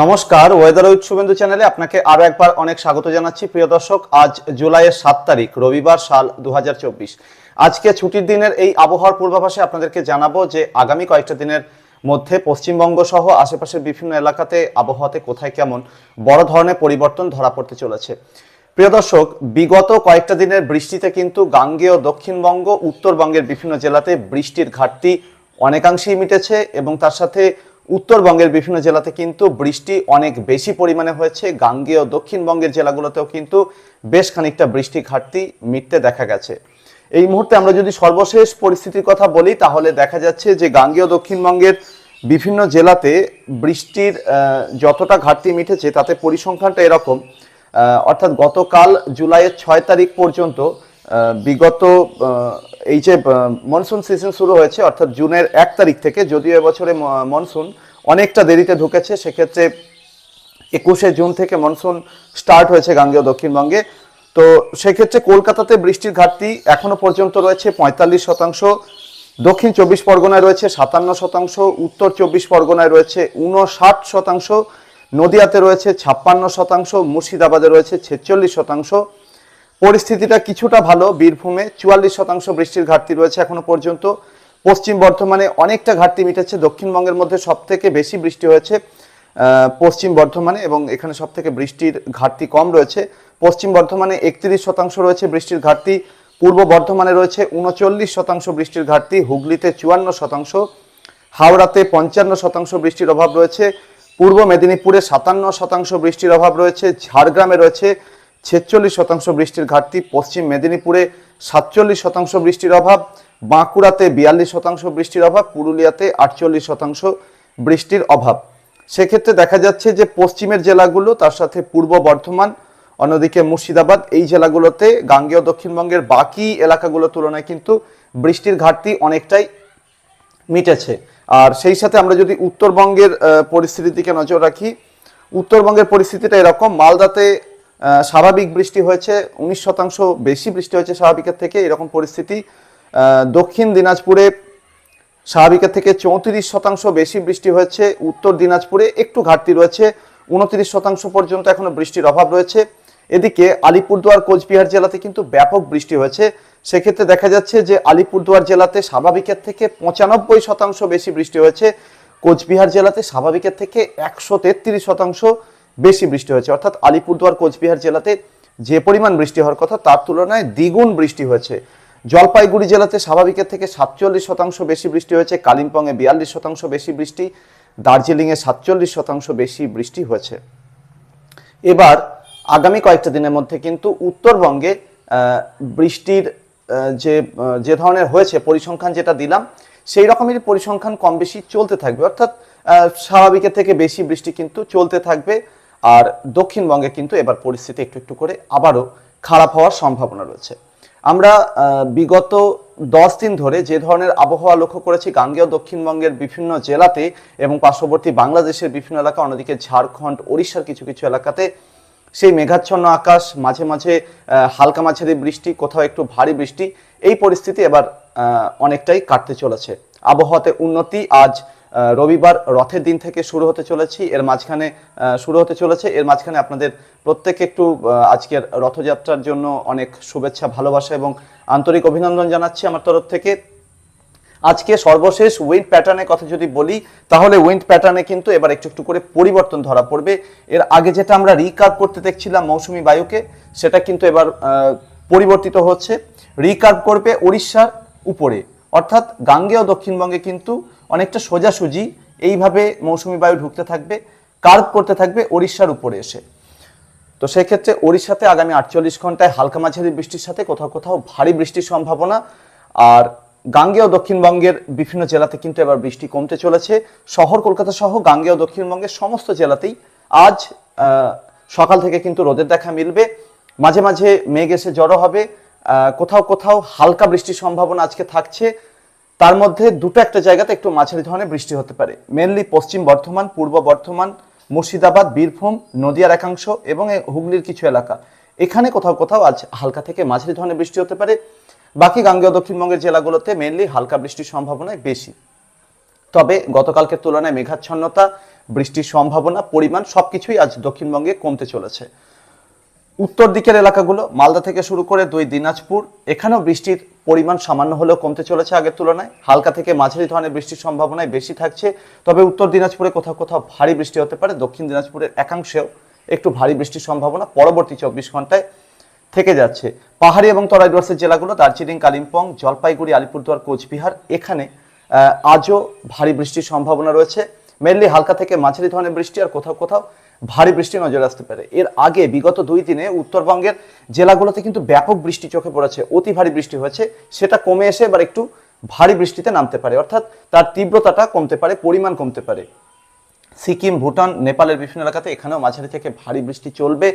নমস্কার weather with Suvendu চ্যানেলে আপনাকে আরও একবার অনেক স্বাগত জানাচ্ছি। প্রিয় দর্শক, আজ জুলাইয়ের সাত তারিখ, রবিবার সাল দুহাজার চব্বিশ। আজকে ছুটির দিনের এই আবহাওয়ার পূর্বাভাসে আপনাদেরকে জানাব যে আগামী কয়েকটা দিনের মধ্যে পশ্চিমবঙ্গ সহ আশেপাশের বিভিন্ন এলাকাতে আবহাওয়াতে কোথায় কেমন বড় ধরনের পরিবর্তন ধরা পড়তে চলেছে। প্রিয় দর্শক, বিগত কয়েকটা দিনের বৃষ্টিতে কিন্তু গাঙ্গেয় দক্ষিণবঙ্গ, উত্তরবঙ্গের বিভিন্ন জেলাতে বৃষ্টির ঘাটতি অনেকাংশেই মিটেছে এবং তার সাথে উত্তরবঙ্গের বিভিন্ন জেলাতে কিন্তু বৃষ্টি অনেক বেশি পরিমাণে হয়েছে। গাঙ্গেয় দক্ষিণবঙ্গের জেলাগুলোতেও কিন্তু বেশ খানিকটা বৃষ্টি ঘাটতি মিটতে দেখা গেছে। এই মুহূর্তে আমরা যদি সর্বশেষ পরিস্থিতির কথা বলি, তাহলে দেখা যাচ্ছে যে গাঙ্গেয় দক্ষিণবঙ্গের বিভিন্ন জেলাতে বৃষ্টির যতটা ঘাটতি মিটেছে, তাতে পরিসংখ্যানটা এরকম অর্থাৎ গতকাল জুলাইয়ের ছয় তারিখ পর্যন্ত বিগত এই যে মনসুন সিজন শুরু হয়েছে, অর্থাৎ জুনের এক তারিখ থেকে, যদিও এবছরে মনসুন অনেকটা দেরিতে ঢুকেছে, সেক্ষেত্রে একুশে জুন থেকে মনসুন স্টার্ট হয়েছে গাঙ্গেয় দক্ষিণবঙ্গে। তো সেক্ষেত্রে কলকাতাতে বৃষ্টির ঘাটতি এখনও পর্যন্ত রয়েছে, পঁয়তাল্লিশ শতাংশ। দক্ষিণ চব্বিশ পরগনায় রয়েছে সাতান্ন শতাংশ, উত্তর চব্বিশ পরগনায় রয়েছে উনষাট শতাংশ, নদিয়াতে রয়েছে ছাপ্পান্ন শতাংশ, মুর্শিদাবাদে রয়েছে ছেচল্লিশ শতাংশ। পরিস্থিতিটা কিছুটা ভালো। বীরভূমে চুয়াল্লিশ শতাংশ বৃষ্টির ঘাটতি রয়েছে এখনও পর্যন্ত। পশ্চিম বর্ধমানে অনেকটা ঘাটতি মিটেছে। দক্ষিণবঙ্গের মধ্যে সব থেকে বেশি বৃষ্টি হয়েছে পশ্চিম বর্ধমানে এবং এখানে সব থেকে বৃষ্টির ঘাটতি কম রয়েছে। পশ্চিম বর্ধমানে একত্রিশ শতাংশ রয়েছে বৃষ্টির ঘাটতি। পূর্ব বর্ধমানে রয়েছে উনচল্লিশ শতাংশ বৃষ্টির ঘাটতি। হুগলিতে চুয়ান্ন শতাংশ, হাওড়াতে পঞ্চান্ন শতাংশ বৃষ্টির অভাব রয়েছে। পূর্ব মেদিনীপুরে সাতান্ন শতাংশ বৃষ্টির অভাব রয়েছে। ঝাড়গ্রামে রয়েছে ছেচল্লিশ শতাংশ বৃষ্টির ঘাটতি, পশ্চিম মেদিনীপুরে সাতচল্লিশ শতাংশ বৃষ্টির অভাব, বাঁকুড়াতে বিয়াল্লিশ শতাংশ বৃষ্টির অভাব, পুরুলিয়াতে আটচল্লিশ শতাংশ বৃষ্টির অভাব। সেক্ষেত্রে দেখা যাচ্ছে যে পশ্চিমের জেলাগুলো, তার সাথে পূর্ব বর্ধমান, অন্যদিকে মুর্শিদাবাদ, এই জেলাগুলোতে গাঙ্গেয় দক্ষিণবঙ্গের বাকি এলাকাগুলোর তুলনায় কিন্তু বৃষ্টির ঘাটতি অনেকটাই মিটেছে। আর সেই সাথে আমরা যদি উত্তরবঙ্গের পরিস্থিতির দিকে নজর রাখি, উত্তরবঙ্গের পরিস্থিতিটা এরকম, মালদাতে স্বাভাবিক বৃষ্টি হয়েছে, উনিশ শতাংশ বেশি বৃষ্টি হয়েছে স্বাভাবিকের থেকে, এরকম পরিস্থিতি। দক্ষিণ দিনাজপুরে স্বাভাবিকের থেকে চৌত্রিশ শতাংশ বেশি বৃষ্টি হয়েছে, উত্তর দিনাজপুরে একটু ঘাটতি রয়েছে, উনত্রিশ শতাংশ পর্যন্ত এখনও বৃষ্টির অভাব রয়েছে। এদিকে আলিপুরদুয়ার, কোচবিহার জেলাতে কিন্তু ব্যাপক বৃষ্টি হয়েছে। সেক্ষেত্রে দেখা যাচ্ছে যে আলিপুরদুয়ার জেলাতে স্বাভাবিকের থেকে পঁচানব্বই শতাংশ বেশি বৃষ্টি হয়েছে, কোচবিহার জেলাতে স্বাভাবিকের থেকে একশো তেত্রিশ শতাংশ। বেশি বৃষ্টি হয়েছে। অর্থাৎ আলিপুরদুয়ার, কোচবিহার জেলাতে যে পরিমাণ বৃষ্টি হওয়ার কথা, তার তুলনায় দ্বিগুণ বৃষ্টি হয়েছে। জলপাইগুড়ি জেলাতে স্বাভাবিকের থেকে সাতচল্লিশ শতাংশ বেশি বৃষ্টি হয়েছে। কালিম্পংয়ে বিয়াল্লিশ শতাংশ বেশি বৃষ্টি। দার্জিলিংয়ে সাতচল্লিশ শতাংশ বেশি বৃষ্টি হয়েছে। এবার আগামী কয়েকটা দিনের মধ্যে কিন্তু উত্তরবঙ্গে বৃষ্টির যে যে ধরনের হয়েছে, পরিসংখ্যান যেটা দিলাম, সেই রকমের পরিসংখ্যান কম বেশি চলতে থাকবে। অর্থাৎ স্বাভাবিকের থেকে বেশি বৃষ্টি কিন্তু চলতে থাকবে। আর দক্ষিণবঙ্গে কিন্তু এবার পরিস্থিতি একটু একটু করে আবারও খারাপ হওয়ার সম্ভাবনা রয়েছে। আমরা বিগত দশ দিন ধরে যে ধরনের আবহাওয়া লক্ষ্য করেছি, গাঙ্গেয় দক্ষিণবঙ্গের বিভিন্ন জেলাতে এবং পার্শ্ববর্তী বাংলাদেশের বিভিন্ন এলাকা, অন্যদিকে ঝাড়খণ্ড, ওড়িশার কিছু কিছু এলাকাতে সেই মেঘাচ্ছন্ন আকাশ, মাঝে মাঝে হালকা মাঝারি বৃষ্টি, কোথাও একটু ভারী বৃষ্টি, এই পরিস্থিতি এবার অনেকটাই কাটতে চলেছে। আবহাওয়াতে উন্নতি আজ রবিবার রথের দিন থেকে শুরু হতে চলেছি, এর মাঝখানে শুরু হতে চলেছে। এর মাঝখানে আপনাদের প্রত্যেকে একটু আজকের রথযাত্রার জন্য অনেক শুভেচ্ছা, ভালোবাসা এবং আন্তরিক অভিনন্দন জানাচ্ছি আমার তরফ থেকে। আজকে সর্বশেষ উইন্ড প্যাটার্নের কথা যদি বলি, তাহলে উইন্ড প্যাটার্নে কিন্তু এবার একটু একটু করে পরিবর্তন ধরা পড়বে। এর আগে যেটা আমরা রিকার্ভ করতে দেখছিলাম মৌসুমি বায়ুকে, সেটা কিন্তু এবার পরিবর্তিত হচ্ছে। রিকার্ভ করবে উড়িষ্যার উপরে, অর্থাৎ গাঙ্গেয় দক্ষিণবঙ্গে কিন্তু অনেকটা সোজাসুজি এইভাবে মৌসুমি বায়ু ঢুকতে থাকবে কার্ভ করতে থাকবে উড়িষ্যার উপরে এসে। তো সেক্ষেত্রে ওড়িশাতে আগামী আটচল্লিশ ঘন্টায় হালকা মাঝারি বৃষ্টির সাথে কোথাও কোথাও ভারী বৃষ্টির সম্ভাবনা। আর গাঙ্গেয় দক্ষিণবঙ্গের বিভিন্ন জেলাতে কিন্তু এবার বৃষ্টি কমতে চলেছে। শহর কলকাতা সহ গাঙ্গেয় দক্ষিণবঙ্গের সমস্ত জেলাতেই আজ সকাল থেকে কিন্তু রোদের দেখা মিলবে। মাঝে মাঝে মেঘ এসে জড়ো হবে। কোথাও কোথাও হালকা বৃষ্টির সম্ভাবনা আজকে থাকছে। তার মধ্যে দুটো একটা জায়গাতে একটু মাঝারি ধরনের বৃষ্টি হতে পারে। মেনলি পশ্চিম বর্ধমান, পূর্ব বর্ধমান, মুর্শিদাবাদ, বীরভূম, নদিয়ার একাংশ এবং হুগলির কিছু এলাকা। এখানে কোথাও কোথাও আজ হালকা থেকে মাঝারি ধরনের বৃষ্টি হতে পারে। বাকি গাঙ্গেয় দক্ষিণবঙ্গের জেলাগুলোতে মেনলি হালকা বৃষ্টির সম্ভাবনাই বেশি। তবে গতকালকের তুলনায় মেঘাচ্ছন্নতা, বৃষ্টির সম্ভাবনা, পরিমাণ সবকিছুই আজ দক্ষিণবঙ্গে কমতে চলেছে। উত্তর দিকের এলাকাগুলো, মালদা থেকে শুরু করে দুই দিনাজপুর, এখানেও বৃষ্টির পরিমাণ সামান্য হলেও কমতে চলেছে আগের তুলনায়। হালকা থেকে মাঝারি ধরনের বৃষ্টির সম্ভাবনায় বেশি থাকছে। তবে উত্তর দিনাজপুরে কোথাও কোথাও ভারী বৃষ্টি হতে পারে, দক্ষিণ দিনাজপুরের একাংশেও একটু ভারী বৃষ্টির সম্ভাবনা পরবর্তী চব্বিশ ঘন্টায় থেকে যাচ্ছে। পাহাড়ি এবং তরাই ডুয়ার্সের জেলাগুলো, দার্জিলিং, কালিম্পং, জলপাইগুড়ি, আলিপুরদুয়ার, কোচবিহার, এখানে আজও ভারী বৃষ্টির সম্ভাবনা রয়েছে। মেনলি হালকা থেকে মাঝারি ধরনের বৃষ্টি আর কোথাও কোথাও ভারী বৃষ্টি নজরে আসতে পারে। এর আগে বিগত দুই দিনে উত্তরবঙ্গের জেলাগুলোতে কিন্তু ব্যাপক বৃষ্টি চোখে পড়েছে, অতি ভারী বৃষ্টি হয়েছে। সেটা কমে এসে এবার একটু ভারী বৃষ্টিতে নামতে পারে। অর্থাৎ তার তীব্রতাটা কমতে পারে, পরিমাণ কমতে পারে। সিকিম, ভুটান, নেপালের বিভিন্ন এলাকাতে এখানেও মাঝারি থেকে ভারী বৃষ্টি চলবে।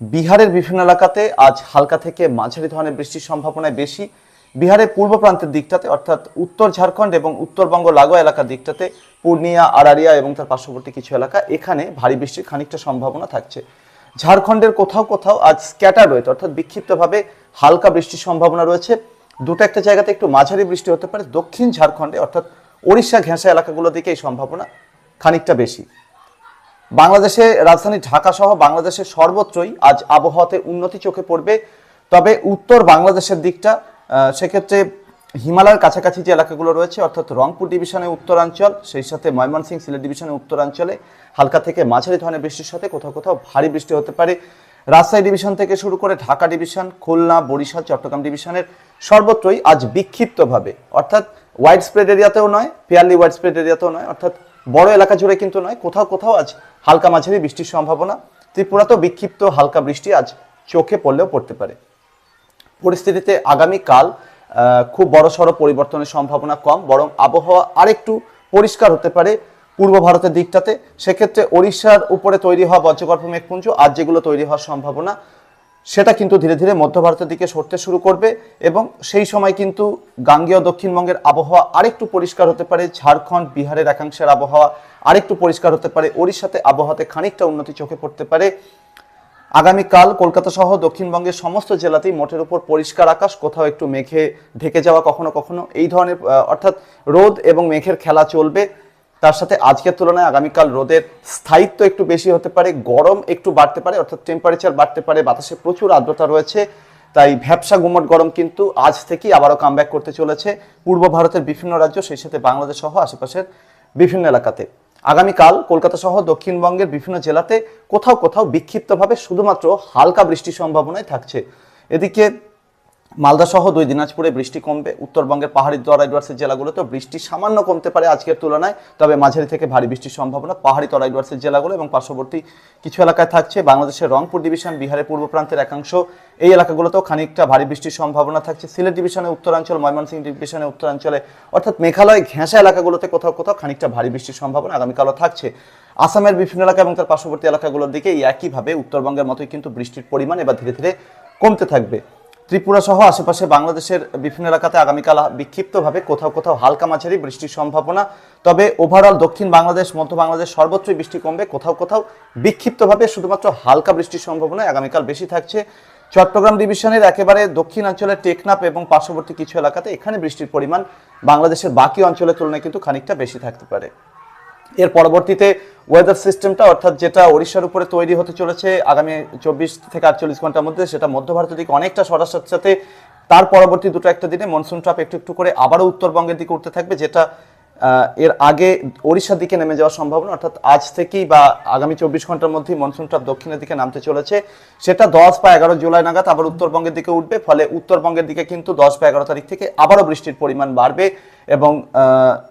বিহারের বিভিন্ন এলাকাতে আজ হালকা থেকে মাঝারি ধরনের বৃষ্টির সম্ভাবনায় বেশি। বিহারের পূর্ব প্রান্তের দিকটাতে, অর্থাৎ উত্তর ঝাড়খণ্ড এবং উত্তরবঙ্গ লাগোয়া এলাকার দিকটাতে, পূর্ণিয়া আড়ারিয়া এবং তার পার্শ্ববর্তী কিছু এলাকা, এখানে ভারী বৃষ্টির খানিকটা সম্ভাবনা থাকছে। ঝাড়খণ্ডের কোথাও কোথাও আজ স্ক্যাটার রয়েছে, অর্থাৎ বিক্ষিপ্তভাবে হালকা বৃষ্টির সম্ভাবনা রয়েছে। দুটো একটা জায়গাতে একটু মাঝারি বৃষ্টি হতে পারে, দক্ষিণ ঝাড়খণ্ডে, অর্থাৎ ওড়িশা ঘেঁষা এলাকাগুলোর দিকে এই সম্ভাবনা খানিকটা বেশি। বাংলাদেশে রাজধানী ঢাকা সহ বাংলাদেশের সর্বত্রই আজ আবহাওয়াতে উন্নতি চোখে পড়বে, তবে উত্তর বাংলাদেশের দিকটা সেক্ষেত্রে হিমালয়ের কাছাকাছি যে এলাকাগুলো রয়েছে, অর্থাৎ রংপুর ডিভিশনের উত্তরাঞ্চল, সেই সাথে ময়মনসিংহ সিলেট ডিভিশনের উত্তরাঞ্চলে, হালকা থেকে মাঝারি ধরনের বৃষ্টির সাথে কোথাও কোথাও ভারী বৃষ্টি হতে পারে। রাজশাহী ডিভিশন থেকে শুরু করে ঢাকা ডিভিশন, খুলনা, বরিশাল, চট্টগ্রাম ডিভিশনের সর্বত্রই আজ বিক্ষিপ্তভাবে, অর্থাৎ ওয়াইড স্প্রেড এরিয়াতেও নয় ফেয়ারলি ওয়াইড স্প্রেড এরিয়াতেও নয়, অর্থাৎ বড় এলাকা জুড়ে কিন্তু নয়, কোথাও কোথাও আজ হালকা মাঝারি বৃষ্টির সম্ভাবনা। ত্রিপুরাতেও বিক্ষিপ্ত হালকা বৃষ্টি আজ চোখে পড়লেও পড়তে পারে। পরিস্থিতিতে আগামীকাল খুব বড় সড়ো পরিবর্তনের সম্ভাবনা কম, বরং আবহাওয়া আরেকটু পরিষ্কার হতে পারে পূর্ব ভারতের দিকটাতে। সেক্ষেত্রে ওড়িশার উপরে তৈরি হওয়া বজ্রগর্ভ মেঘপুঞ্জ আর যেগুলো তৈরি হওয়ার সম্ভাবনা, সেটা কিন্তু ধীরে ধীরে মধ্য ভারতের দিকে সরতে শুরু করবে এবং সেই সময় কিন্তু গাঙ্গেয় দক্ষিণবঙ্গের আবহাওয়া আরেকটু পরিষ্কার হতে পারে, ঝাড়খণ্ড, বিহারের একাংশের আবহাওয়া আরেকটু পরিষ্কার হতে পারে, ওড়িশাতে আবহাওয়াতে খানিকটা উন্নতি চোখে পড়তে পারে। আগামীকাল কলকাতা সহ দক্ষিণবঙ্গের সমস্ত জেলাতেই মোটের উপর পরিষ্কার আকাশ, কোথাও একটু মেঘে ঢেকে যাওয়া কখনো কখনো, এই ধরনের অর্থাৎ রোদ এবং মেঘের খেলা চলবে। তার সাথে আজকের তুলনায় আগামীকাল রোদের স্থায়িত্ব একটু বেশি হতে পারে, গরম একটু বাড়তে পারে, অর্থাৎ টেম্পারেচার বাড়তে পারে, বাতাসে প্রচুর আর্দ্রতা রয়েছে, তাই ভ্যাবসা গুমট গরম কিন্তু আজ থেকেই আবারও কামব্যাক করতে চলেছে। পূর্ব ভারতের বিভিন্ন রাজ্য, সেই সাথে বাংলাদেশ সহ আশেপাশের বিভিন্ন এলাকাতে। আগামীকাল কলকাতা সহ দক্ষিণবঙ্গের বিভিন্ন জেলাতে কোথাও কোথাও বিক্ষিপ্তভাবে শুধুমাত্র হালকা বৃষ্টির সম্ভাবনায় থাকছে। এদিকে মালদা সহ দুই দিনাজপুরে বৃষ্টি কমবে। উত্তরবঙ্গের পাহাড়ি তরাই ডুয়ার্সের জেলাগুলোতে বৃষ্টি সামান্য কমতে পারে আজকের তুলনায়। তবে মাঝারি থেকে ভারী বৃষ্টির সম্ভাবনা পাহাড়ি তরাই ডুয়ার্সের জেলাগুলো এবং পার্শ্ববর্তী কিছু এলাকায় থাকছে। বাংলাদেশের রংপুর ডিভিশন, বিহারের পূর্ব প্রান্তের একাংশ এই এলাকাগুলোতেও খানিকটা ভারী বৃষ্টির সম্ভাবনা থাকছে। সিলেট ডিভিশনের উত্তরাঞ্চল, ময়মনসিংহ ডিভিশনের উত্তরাঞ্চলে অর্থাৎ মেঘালয় ঘেঁষা এলাকাগুলোতে কোথাও কোথাও খানিকটা ভারী বৃষ্টির সম্ভাবনা আগামীকালও থাকছে। আসামের বিভিন্ন এলাকা এবং তার পার্শ্ববর্তী এলাকাগুলোর দিকে এই একইভাবে উত্তরবঙ্গের মতোই কিন্তু বৃষ্টির পরিমাণ এবার ধীরে ধীরে কমতে থাকবে। ত্রিপুরা সহ আশেপাশে বাংলাদেশের বিভিন্ন এলাকাতে আগামীকাল বিক্ষিপ্তভাবে কোথাও কোথাও হালকা মাঝারি বৃষ্টির সম্ভাবনা। তবে ওভারঅল দক্ষিণ বাংলাদেশ, মধ্য বাংলাদেশ সর্বত্রই বৃষ্টি কমবে। কোথাও কোথাও বিক্ষিপ্তভাবে শুধুমাত্র হালকা বৃষ্টির সম্ভাবনা আগামীকাল বেশি থাকছে। চট্টগ্রাম ডিভিশনের একেবারে দক্ষিণাঞ্চলের টেকনাফ এবং পার্শ্ববর্তী কিছু এলাকাতে এখানে বৃষ্টির পরিমাণ বাংলাদেশের বাকি অঞ্চলের তুলনায় কিন্তু খানিকটা বেশি থাকতে পারে। এর পরবর্তীতে ওয়েদার সিস্টেমটা অর্থাৎ যেটা ওড়িশার উপরে তৈরি হতে চলেছে আগামী চব্বিশ থেকে আটচল্লিশ ঘণ্টার মধ্যে, সেটা মধ্য ভারতের দিকে অনেকটা সরার সাথে সাথে তার পরবর্তী দুটো একটা দিনে মনসুন ট্রাপ একটু একটু করে আবারও উত্তরবঙ্গের দিকে উঠতে থাকবে, যেটা এর আগে ওড়িশার দিকে নেমে যাওয়ার সম্ভাবনা, অর্থাৎ আজ থেকেই বা আগামী চব্বিশ ঘণ্টার মধ্যেই মনসুন ট্রাপ দক্ষিণের দিকে নামতে চলেছে। সেটা দশ বা এগারো জুলাই নাগাদ আবার উত্তরবঙ্গের দিকে উঠবে, ফলে উত্তরবঙ্গের দিকে কিন্তু দশ বা এগারো তারিখ থেকে আবারও বৃষ্টির পরিমাণ বাড়বে এবং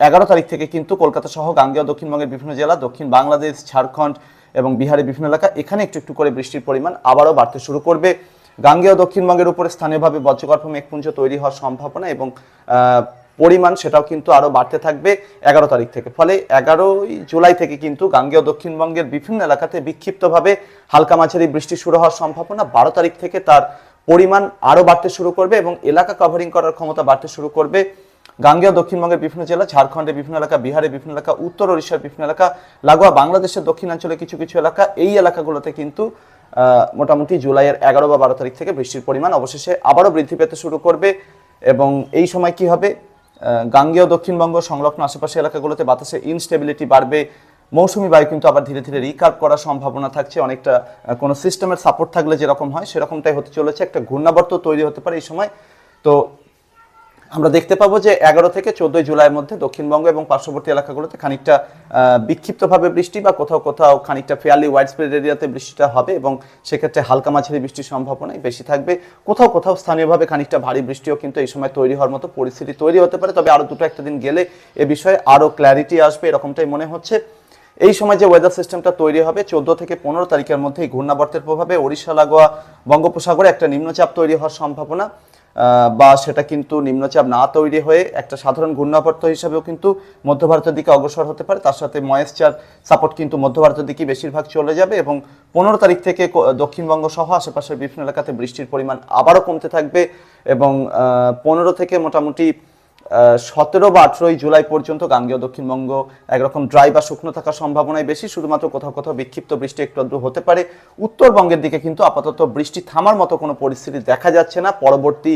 এগারো তারিখ থেকে কিন্তু কলকাতা সহ গাঙ্গেয় দক্ষিণবঙ্গের বিভিন্ন জেলা, দক্ষিণ বাংলাদেশ, ঝাড়খণ্ড এবং বিহারের বিভিন্ন এলাকা, এখানে একটু একটু করে বৃষ্টির পরিমাণ আবারও বাড়তে শুরু করবে। গাঙ্গেয় দক্ষিণবঙ্গের উপরে স্থানীয়ভাবে বজ্রগর্ভ মেঘপুঞ্জ তৈরি হওয়ার সম্ভাবনা এবং পরিমাণ সেটাও কিন্তু আরও বাড়তে থাকবে এগারো তারিখ থেকে। ফলে এগারোই জুলাই থেকে কিন্তু গাঙ্গেয় দক্ষিণবঙ্গের বিভিন্ন এলাকাতে বিক্ষিপ্তভাবে হালকা মাঝারি বৃষ্টি শুরু হওয়ার সম্ভাবনা বারো তারিখ থেকে তার পরিমাণ আরও বাড়তে শুরু করবে এবং এলাকা কভারিং করার ক্ষমতা বাড়তে শুরু করবে গাঙ্গেয় দক্ষিণবঙ্গের বিভিন্ন জেলা, ঝাড়খণ্ডের বিভিন্ন এলাকা, বিহারের বিভিন্ন এলাকা, উত্তর ওড়িশার বিভিন্ন এলাকা, লাগোয়া বাংলাদেশের দক্ষিণাঞ্চলের কিছু কিছু এলাকা এই এলাকাগুলোতে কিন্তু মোটামুটি জুলাইয়ের এগারো বা বারো তারিখ থেকে বৃষ্টির পরিমাণ অবশেষে আবারও বৃদ্ধি পেতে শুরু করবে এবং এই সময় কি হবে? গাঙ্গেয় দক্ষিণবঙ্গ সংলগ্ন আশেপাশে এলাকাগুলোতে বাতাসের ইনস্টেবিলিটি বাড়বে। মৌসুমি বায়ু কিন্তু আবার ধীরে ধীরে রিকার্ভ করার সম্ভাবনা থাকছে। অনেকটা কোনো সিস্টেমের সাপোর্ট থাকলে যেরকম হয়, সেরকমটাই হতে চলেছে। একটা ঘূর্ণাবর্ত তৈরি হতে পারে এই সময়। তো আমরা দেখতে পাবো যে এগারো থেকে চোদ্দই জুলাইয়ের মধ্যে দক্ষিণবঙ্গ এবং পার্শ্ববর্তী এলাকাগুলোতে খানিকটা বিক্ষিপ্তভাবে বৃষ্টি বা কোথাও কোথাও খানিকটা ফেয়ারলি ওয়াইড স্প্রেড এরিয়াতে বৃষ্টিটা হবে এবং সেক্ষেত্রে হালকা মাঝারি বৃষ্টির সম্ভাবনাই বেশি থাকবে। কোথাও কোথাও স্থানীয়ভাবে খানিকটা ভারী বৃষ্টিও কিন্তু এই সময় তৈরি হওয়ার মতো পরিস্থিতি তৈরি হতে পারে। তবে আরও দুটো একটা দিন গেলে এ বিষয়ে আরও ক্ল্যারিটি আসবে, এরকমটাই মনে হচ্ছে। এই সময় যে ওয়েদার সিস্টেমটা তৈরি হবে, চোদ্দ থেকে পনেরো তারিখের মধ্যে ঘূর্ণাবর্তের প্রভাবে ওড়িশা, লাগোয়া, বঙ্গোপসাগরে একটা নিম্নচাপ তৈরি হওয়ার সম্ভাবনা। বা সেটা কিন্তু নিম্নচাপ না তৈরি হয়ে একটা সাধারণ ঘূর্ণাবর্ত হিসাবেও কিন্তু মধ্য ভারতের দিকে অগ্রসর হতে পারে। তার সাথে ময়েশ্চার সাপোর্ট কিন্তু মধ্য ভারতের দিকে বেশিরভাগ চলে যাবে এবং পনেরো তারিখ থেকে দক্ষিণবঙ্গ সহ আশেপাশের বিভিন্ন এলাকাতে বৃষ্টির পরিমাণ আবারও কমতে থাকবে এবং পনেরো থেকে মোটামুটি সতেরো বা আঠেরোই জুলাই পর্যন্ত গাঙ্গেয় দক্ষিণবঙ্গ একরকম ড্রাই বা শুকনো থাকার সম্ভাবনাই বেশি, শুধুমাত্র কোথাও কোথাও বিক্ষিপ্ত বৃষ্টি একটু আধটু হতে পারে। উত্তরবঙ্গের দিকে কিন্তু আপাতত বৃষ্টি থামার মতো কোনো পরিস্থিতি দেখা যাচ্ছে না। পরবর্তী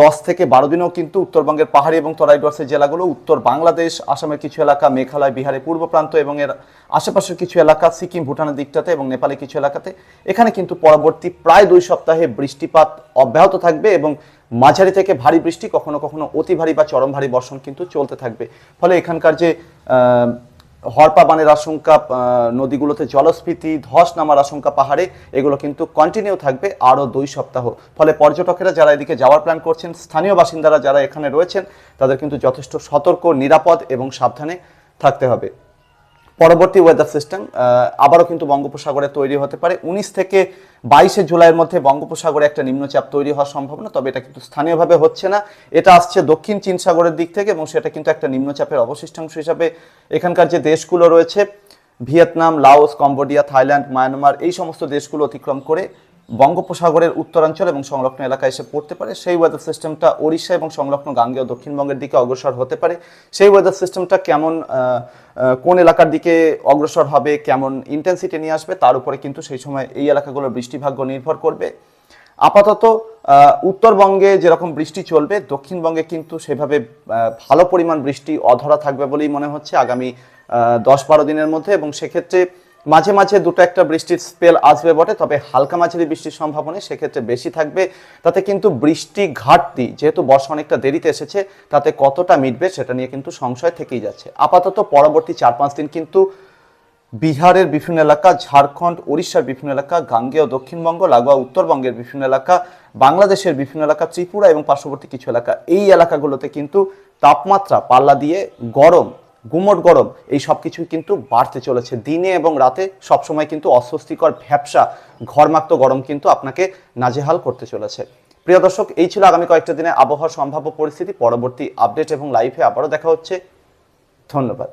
দশ থেকে বারো দিনেও কিন্তু উত্তরবঙ্গের পাহাড়ি এবং তরাই ডোয়ার্সের জেলাগুলো, উত্তর বাংলাদেশ, আসামের কিছু এলাকা, মেঘালয়, বিহারের পূর্ব প্রান্ত এবং এর আশেপাশের কিছু এলাকা, সিকিম, ভুটানের দিকটাতে এবং নেপালের কিছু এলাকাতে। এখানে কিন্তু পরবর্তী প্রায় দুই সপ্তাহে বৃষ্টিপাত অব্যাহত থাকবে এবং মাঝারি থেকে ভারী বৃষ্টি, কখনো কখনো অতি ভারী বা চরম ভারী বর্ষণ কিন্তু চলতে থাকবে। ফলে এখানকার যে হরপা বানের আশঙ্কা নদীগুলোতে জলস্ফীতি, ধস নামার আশঙ্কা পাহাড়ে, এগুলো কিন্তু কন্টিনিউ থাকবে আরও দুই সপ্তাহ। ফলে পর্যটকেরা যারা এদিকে যাওয়ার প্ল্যান করছেন, স্থানীয় বাসিন্দারা যারা এখানে রয়েছেন, তাদের কিন্তু যথেষ্ট সতর্ক, নিরাপদ এবং সাবধানে থাকতে হবে। পরবর্তী ওয়েদার সিস্টেম আবারও কিন্তু বঙ্গোপসাগরে তৈরি হতে পারে। উনিশ থেকে বাইশে জুলাইয়ের মধ্যে বঙ্গোপসাগরে একটা নিম্নচাপ তৈরি হওয়ার সম্ভাবনা, তবে এটা কিন্তু স্থানীয়ভাবে হচ্ছে না। এটা আসছে দক্ষিণ চীন সাগরের দিক থেকে এবং সেটা কিন্তু একটা নিম্নচাপের অবশিষ্টাংশ হিসাবে এখানকার যে দেশগুলো রয়েছে, Vietnam, Laos, Cambodia, Thailand, Myanmar, এই সমস্ত দেশগুলো অতিক্রম করে বঙ্গোপসাগরের উত্তরাঞ্চল এবং সংলগ্ন এলাকায় এসে পড়তে পারে। সেই ওয়েদার সিস্টেমটা ওড়িশা এবং সংলগ্ন গাঙ্গেয় দক্ষিণবঙ্গের দিকে অগ্রসর হতে পারে। সেই ওয়েদার সিস্টেমটা কেমন কোন এলাকার দিকে অগ্রসর হবে, কেমন ইন্টেন্সিটি নিয়ে আসবে, তার উপরে কিন্তু সেই সময় এই এলাকাগুলোর বৃষ্টিভাগ্য নির্ভর করবে। আপাতত উত্তরবঙ্গে যেরকম বৃষ্টি চলবে, দক্ষিণবঙ্গে কিন্তু সেভাবে ভালো পরিমাণ বৃষ্টি অধরা থাকবে বলেই মনে হচ্ছে আগামী দশ বারো দিনের মধ্যে এবং সেক্ষেত্রে মাঝে মাঝে দুটো একটা বৃষ্টির স্পেল আসবে বটে, তবে হালকা মাঝারি বৃষ্টির সম্ভাবনা সেক্ষেত্রে বেশি থাকবে। তাতে কিন্তু বৃষ্টি ঘাটতি, যেহেতু বর্ষা অনেকটা দেরিতে এসেছে, তাতে কতটা মিটবে সেটা নিয়ে কিন্তু সংশয় থেকেই যাচ্ছে। আপাতত পরবর্তী চার পাঁচ দিন কিন্তু বিহারের বিভিন্ন এলাকা, ঝাড়খণ্ড উড়িষ্যার বিভিন্ন এলাকা, গাঙ্গেয় দক্ষিণবঙ্গ, লাগোয়া উত্তরবঙ্গের বিভিন্ন এলাকা, বাংলাদেশের বিভিন্ন এলাকা, ত্রিপুরা এবং পার্শ্ববর্তী কিছু এলাকা, এই এলাকাগুলোতে কিন্তু তাপমাত্রা পাল্লা দিয়ে গরম গুমট গরম, এই সব কিছুই কিন্তু বাড়তে চলেছে দিনে এবং রাতে। সবসময় কিন্তু অস্বস্তিকর ভ্যাবসা, ঘরমাক্ত গরম কিন্তু আপনাকে নাজেহাল করতে চলেছে। প্রিয় দর্শক, এই ছিল আগামী কয়েকটা দিনে আবহাওয়ার সম্ভাব্য পরিস্থিতি। পরবর্তী আপডেট এবং লাইভে আবারও দেখা হচ্ছে। ধন্যবাদ।